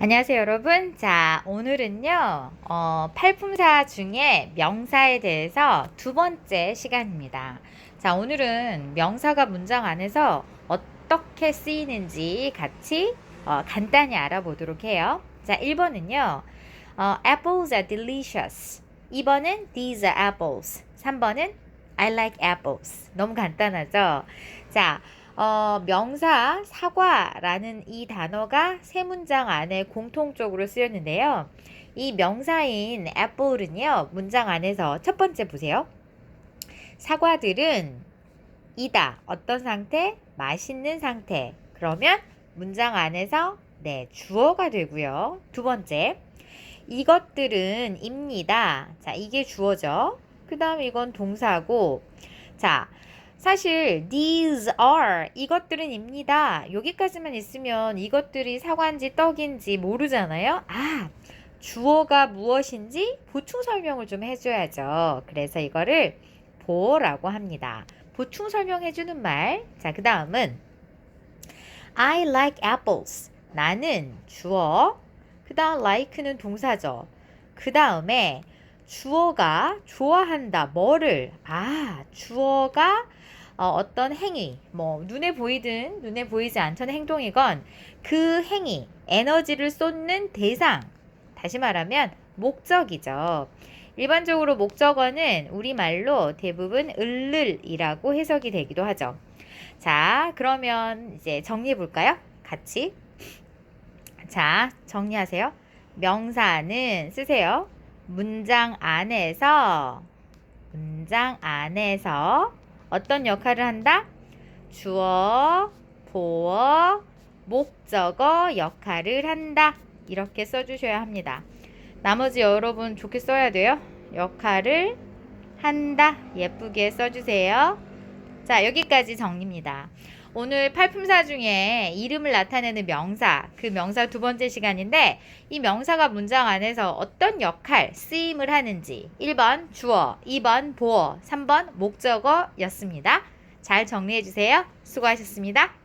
안녕하세요, 여러분. 자, 오늘은요, 어, 팔품사 중에 명사에 대해서 두 번째 시간입니다. 자, 오늘은 명사가 문장 안에서 어떻게 쓰이는지 같이 어, 간단히 알아보도록 해요. 자, 1번은요, 어, apples are delicious. 2번은 these are apples. 3번은 I like apples. 너무 간단하죠? 자, 어, 명사 사과라는 이 단어가 세 문장 안에 공통적으로 쓰였는데요. 이 명사인 apple은요, 문장 안에서 첫 번째 보세요. 사과들은 이다. 어떤 상태? 맛있는 상태. 그러면 문장 안에서 네, 주어가 되고요. 두 번째. 이것들은 입니다. 자, 이게 주어죠. 그 다음 이건 동사고. 자, 사실 these are 이것들은 입니다. 여기까지만 있으면 이것들이 사과인지 떡인지 모르잖아요. 아, 주어가 무엇인지 보충 설명을 좀 해줘야죠. 그래서 이거를 보라고 합니다. 보충 설명해주는 말. 자, 그 다음은 I like apples. 나는 주어. 그 다음 like는 동사죠. 그 다음에 주어가 좋아한다. 뭐를? 아, 주어가 어, 떤 행위, 뭐 눈에 보이든 눈에 보이지 않던 행동이건 그 행위, 에너지를 쏟는 대상. 다시 말하면 목적이죠. 일반적으로 목적어는 우리말로 대부분 을을이라고 해석이 되기도 하죠. 자, 그러면 이제 정리해 볼까요? 같이. 자, 정리하세요. 명사는 쓰세요. 문장 안에서 문장 안에서 어떤 역할을 한다? 주어, 보어, 목적어 역할을 한다. 이렇게 써주셔야 합니다. 나머지 여러분 좋게 써야 돼요. 역할을 한다. 예쁘게 써주세요. 자, 여기까지 정리입니다. 오늘 팔품사 중에 이름을 나타내는 명사, 그 명사 두 번째 시간인데, 이 명사가 문장 안에서 어떤 역할, 쓰임을 하는지, 1번 주어, 2번 보어, 3번 목적어 였습니다. 잘 정리해 주세요. 수고하셨습니다.